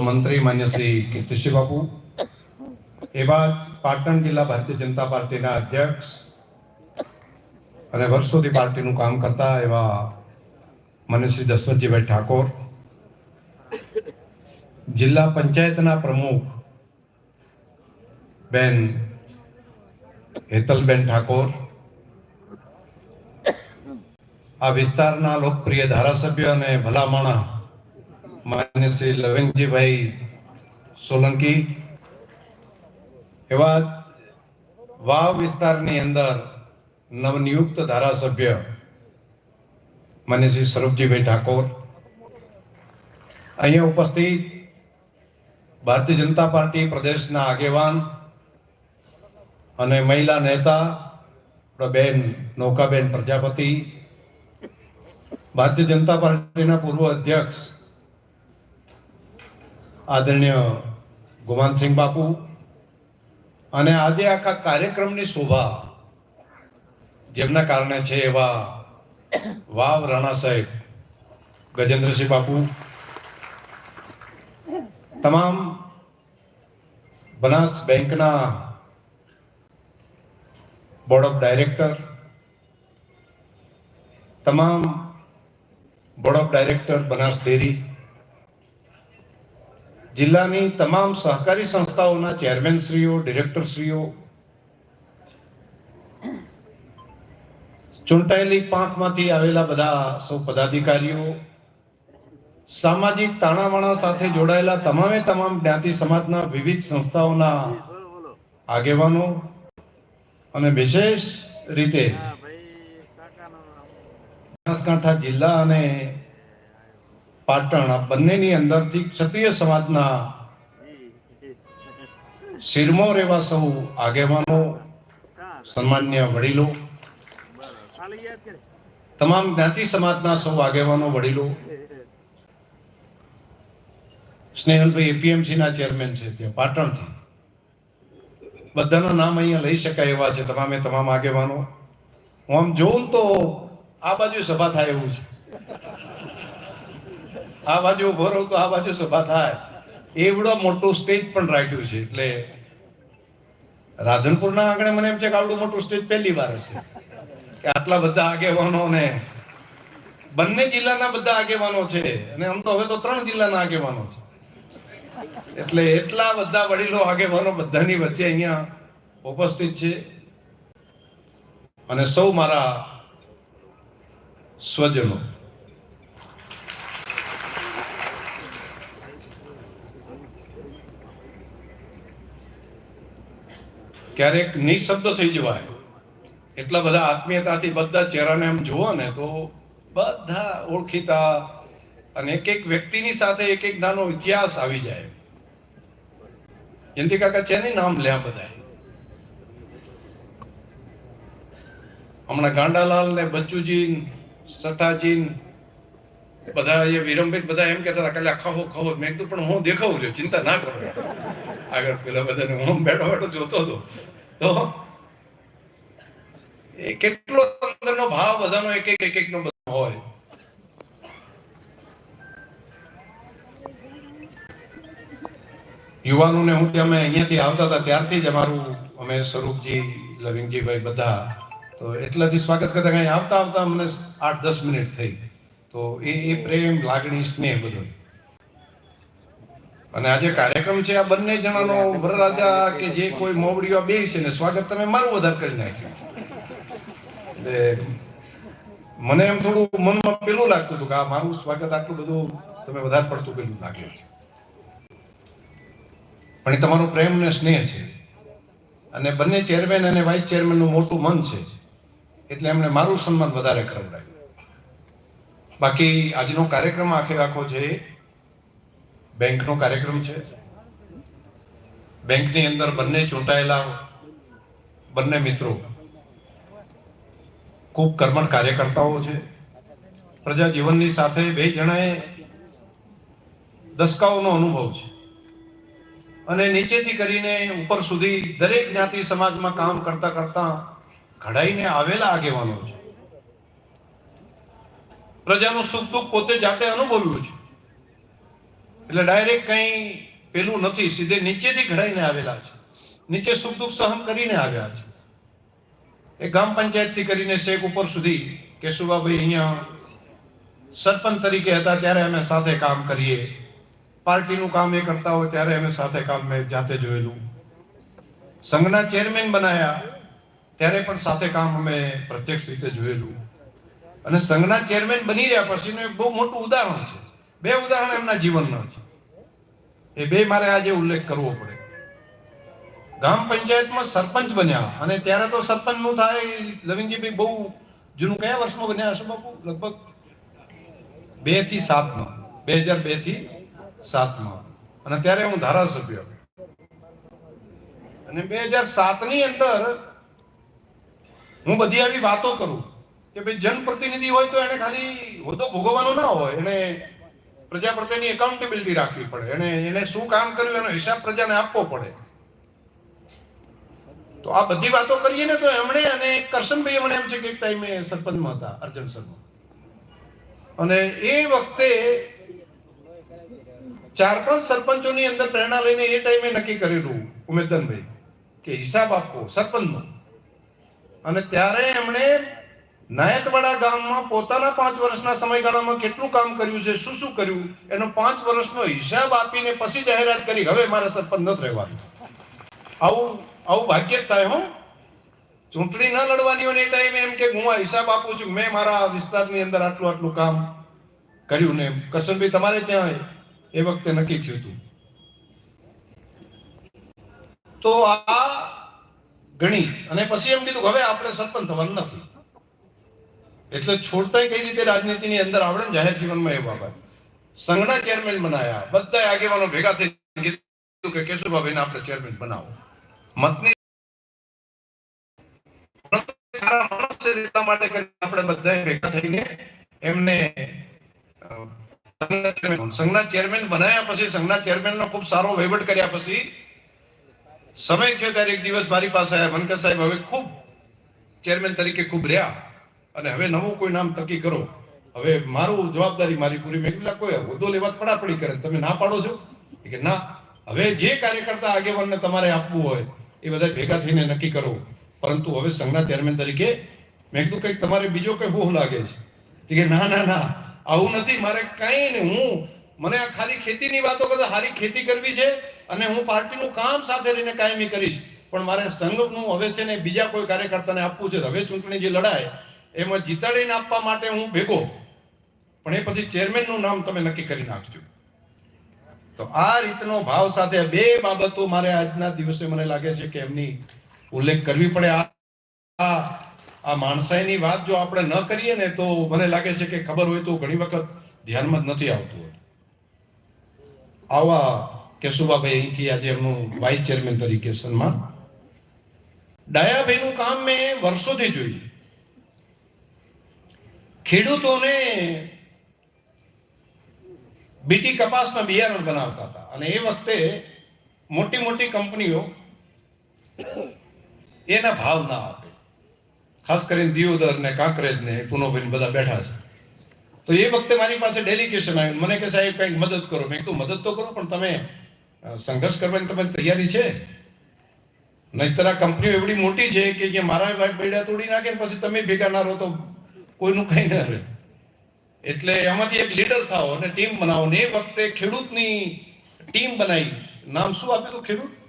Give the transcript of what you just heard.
મંત્રી માન્ય શ્રી બાપુ એ બાદ પાટણ જિલ્લા ભારતીય જનતા પાર્ટીના અધ્યક્ષ અને વર્ષોથી પાર્ટીનું કામ કરતા એવા શ્રી દશરથજીભાઈ ઠાકોર. જિલ્લા પંચાયતના પ્રમુખ બેન હેતલબેન ઠાકોર. આ વિસ્તારના લોકપ્રિય ધારાસભ્ય અને ભલામણા માન્ય શ્રી લવિંગજીભાઈ સોલંકી. એવા વાવ વિસ્તારની અંદર નવનિયુક્ત ધારાસભ્ય માન્ય શ્રી સ્વરૂપજીભાઈ ઠાકોર. અહીંયા ઉપસ્થિત ભારતીય જનતા પાર્ટી પ્રદેશના આગેવાન અને મહિલા નેતા બેન નૌકાબેન પ્રજાપતિ, ભારતીય જનતા પાર્ટીના પૂર્વ અધ્યક્ષ આદરણીય ગુમાનસિંહ બાપુ અને આજે આખા કાર્યક્રમની શોભા જેમના કારણે છે એવા વાવ રાણા સાહેબ ગજેન્દ્રસિંહ બાપુ, તમામ બનાસ બેંકના બોર્ડ ઓફ ડાયરેક્ટર, તમામ board of director Banas dairy જિલ્લાની તમામ સહકારી સંસ્થાઓના ચેરમેનશ્રીઓ, ડિરેક્ટરશ્રીઓ, ચૂંટાયેલી પાંખમાંથી આવેલા બધા સૌ પદાધિકારીઓ, સામાજિક તાણાવાણા સાથે જોડાયેલા તમામે તમામ જ્ઞાતિ સમાજના વિવિધ સંસ્થાઓના આગેવાનો અને વિશેષ રીતે બનાસકાંઠા જિલ્લા અને પાટણ, આ બંનેની અંદરથી ક્ષત્રિય સમાજના શિરમોર એવા સૌ આગેવાનો, સન્માન્ય વડીલો, તમામ જ્ઞાતિ સમાજના સૌ આગેવાનો, વડીલો, સ્નેહલભાઈ એપીએમસી ના ચેરમેન છે ત્યાં, પાટણથી. બધાના નામ અહીંયા લઈ શકાય એવા છે તમામે તમામ આગેવાનો. હું આમ જોઉં તો આ બાજુ સભા થાય એવું છે. આ બાજુ ઊભો રહું તો આ બાજુ સભા થાય. એવડો મોટો સ્ટેજ પણ રાખ્યું છે, એટલે રાધનપુરના આંગણે મને એમ છે કે આવડું મોટું સ્ટેજ પહેલી વાર હશે. કે આટલા બધા આગેવાનો ને બંને જિલ્લાના બધા આગેવાનો છે, અને આમ તો હવે તો ત્રણ જિલ્લાના આગેવાનો છે. એટલે એટલા બધા વડીલો આગેવાનો બધાની વચ્ચે અહીંયા ઉપસ્થિત છે. અને સૌ મારા સ્વજનો. ક્યારેક નિઃશબ્દ થઈ જવાય. એટલા બધા આત્મીયતાથી બધા ચહેરાને એમ જુઓ ને તો બધા ઓળખીતા અને એક એક વ્યક્તિની સાથે એક એક નાનો ઇતિહાસ આવી જાય. જયંતિ કાકા છે નામ લે બધા હમણાં ગાંડાલાલ ને બચ્ચુજી સઠાજી બધા એ વિરંભિત બધા એમ કહેતા હતા, કાલે ખો મેં કીધું, પણ હું દેખાવું છું, ચિંતા ના કરો. આગળ પેલા બધાને હું બેઠો બેઠો જોતો હતો. તો કેટલો અંદરનો ભાવ બધાનો એક એક એક એકનો બધો હોય. યુવાનોને હું અમે અહીંયાથી આવતા હતા, ત્યારથી જ અમારું, અમે સ્વરૂપજી, લવિંગજીભાઈ બધા, તો એટલાથી સ્વાગત કરતા અહીં આવતા આવતા અમને આઠ દસ મિનિટ થઈ. તો એ પ્રેમ, લાગણી, સ્નેહ બધો. અને આજે કાર્યક્રમ છે આ બંને જણાનો વરરાજા કે જે કોઈ મોવડીઓ બે છે ને સ્વાગત તમે મારું વધારે કરી નાખ્યું એટલે મને એમ થોડું મનમાં પેલું લાગતું હતું કે આ મારું સ્વાગત આટલું બધું તમે વધારે પડતું પેલું લાગ્યું છે. પણ એ તમારો પ્રેમ ને સ્નેહ છે. અને બંને ચેરમેન અને વાઇસ ચેરમેનનું મોટું મન છે. એટલે એમને મારું સન્માન વધારે કરાવડાયું બાકી આજનો કાર્યક્રમ આખે આખો છે બેંકનો કાર્યક્રમ છે? બેંકની અંદર બંને ચૂંટાયેલા બંને મિત્રો ખૂબ કર્મઠ કાર્યકર્તાઓ છે. પ્રજા જીવનની સાથે બે જણાએ દસકાઓનો અનુભવ છે. અને નીચેથી કરીને ઉપર સુધી દરેક જ્ઞાતિ સમાજમાં કામ કરતા કરતા ઘડાઈને આવેલા આગેવાનો છે. પ્રજાનું સુખ દુઃખ પોતે જાતે અનુભવ્યું છે. એટલે ડાયરેક્ટ કંઈ પેલું નથી, સીધે નીચેથી ઘડાઈને આવેલા છે. નીચે સુખ દુઃખ સહન કરીને આવ્યા છે. એ ગ્રામ પંચાયતથી કરીને શેખ ઉપર સુધી કેશુભાઈ અહીંયા સરપંચ તરીકે હતા, ત્યારે અમે સાથે કામ કરીએ. પાર્ટીનું કામ એ કરતા હોય, ત્યારે અમે સાથે કામ મેં જાતે જોયેલું. સંઘના ચેરમેન બનાયા, ત્યારે પણ સાથે કામ અમે પ્રત્યક્ષ રીતે જોયેલું. અને સંઘના ચેરમેન બની રહ્યા પછીનું એક બહુ મોટું ઉદાહરણ છે. બે ઉદાહરણ એમના જીવનના છે. એ બે મારે આજે ઉલ્લેખ કરવો પડે. ગ્રામ પંચાયતમાં સરપંચ બન્યા અને ત્યારે તો સરપંચનું થાય લવિંગજીભાઈ બહુ જૂનું કયા વર્ષમાં બન્યા હશે બાપુ? લગભગ બેથી સાતમાં. બે હજાર બેથી સાતમાં. અને ત્યારે હું ધારાસભ્ય. અને બે હજાર સાતની અંદર હું બધી આવી વાતો કરું કે ભાઈ જનપ્રતિનિધિ હોય તો એને ખાલી હોદ્દો ભોગવવાનો ના હોય. એને પ્રજા પ્રત્યેની એકાઉન્ટેબિલિટી રાખવી પડે. એને એને શું કામ કર્યું એનો હિસાબ પ્રજાને આપવો પડે. તો આ બધી વાતો કરીએ ને તો એમણે અને કરશનભાઈ એમણે એમ છે કે એક ટાઈમે સરપંચમાં હતા, અર્જન શર્મા અને એ વખતે ચાર, પાંચ સરપંચોની અંદર પ્રેરણા લઈને એ ટાઈમે નક્કી કરેલું ઉમેદનભાઈ કે હિસાબ આપવો સરપંચનો. અને ત્યારે એમણે નાયકવાડા ગામમાં પોતાના પાંચ વર્ષના સમયગાળામાં કેટલું કામ કર્યું છે, શું શું કર્યું? એનો પાંચ વર્ષનો હિસાબ આપીને પછી જાહેરાત કરી. હવે મારે સરપંચ નથી રહેવાનું. આવું આવું ભાગ્ય જ થાય, હો. ચૂંટણી ન લડવાની હોય એ ટાઈમે એમ કે હું આ હિસાબ આપું છું. મેં મારા વિસ્તારની અંદર આટલું આટલું કામ કર્યું ને કરશનભાઈ, તમારે ત્યાં એ વખતે નક્કી થયું હતું. તો આ ગણી. અને પછી એમ કીધું હવે આપણે સરપંચ થવાનું નથી. એટલે છોડતા કઈ રીતે રાજનીતિની અંદર આવડે? જાહેર જીવનમાં એ બાબત. સંઘના ચેરમેન બનાયા. બધા આગેવાનો ભેગા થઈ કીધું કે કેશુભાઈને આપણે ચેરમેન બનાવો. મતની એટલા માટે આપણે બધા ભેગા થઈને એમને, સંઘના ચેરમેન બનાયા પછી, સંઘના ચેરમેનનો ખૂબ સારો વહીવટ કર્યા પછી, સમય થયો ત્યારે એક દિવસ મારી પાસે આવ્યા. મનકર સાહેબ હવે ખૂબ ચેરમેન તરીકે ખૂબ રહ્યા. અને હવે નવું કોઈ નામ તકી કરો. હવે મારું જવાબદારી મારી પૂરી મેં કીધું, "લા, કોઈ હોદ્દો લેવા પડાપડી કરે તમે ના પાડો છો? કે ના હવે જે કાર્યકર્તા આગેવાનને તમારે આપવું હોય એ બધા ભેગા થઈને નક્કી કરો. પરંતુ હવે સંઘના ચેરમેન તરીકે મેં કીધું કંઈક તમારે બીજો કંઈ હોહ લાગે છે. કે ના ના ના આવું નથી મારે કઈ નહીં હું મને આ ખાલી ખેતીની વાતો કરતા સારી ખેતી કરવી છે અને હું પાર્ટીનું કામ સાથે રહીને કાયમી કરીશ. પણ મારે સંઘનું હવે છે ને બીજા કોઈ કાર્યકર્તાને આપવું છે હવે ચૂંટણી જે લડાય એમાં જીતાડીને આપવા માટે હું ભેગો. પણ એ પછી ચેરમેનનું નામ તમે નક્કી કરી નાખજો. તો આ રીતનો ભાવ સાથે બે બાબતો મારે આજના દિવસે મને લાગે છે કે એમની ઉલ્લેખ કરવી પડે. આ, આ- માણસાઈની વાત જો આપણે ન કરીએ ને તો મને લાગે છે કે ખબર હોય તો ઘણી વખત ધ્યાનમાં જ નથી આવતું. આવા કેશુભાઈ અહીંથી આજે એમનું વાઇસ ચેરમેન તરીકે સન્માન. ડાયાભાઈનું કામ મેં વર્ષોથી જોયું. ખેડૂતોને બીટી કપાસના બિયારણ બનાવતા હતા. અને એ વખતે મોટી મોટી કંપનીઓ એના ભાવ ના આપે. ખાસ કરીને દિયોદર ને કાંકરેજ ને પુનોભાઈ બધા બેઠા છે. તો એ વખતે મારી પાસે ડેલિગેશન આવ્યું. મને કે સાહેબ, કંઈક મદદ કરો. મેં કીધું, મદદ તો કરો, પણ તમે સંઘર્ષ કરવાની તમારી તૈયારી છે? નહીતર આ કંપનીઓ એવડી મોટી છે કે જે મારા ભાઈ બેડા તોડી નાખે પછી તમે ભેગા ના રહો તો કોઈનું કઈ ના રહે. એટલે એમાંથી એક લીડર થાઓ અને ટીમ બનાવો. ને એ વખતે ખેડૂતની ટીમ બનાવી. નામ શું આપ્યું હતું ખેડૂત?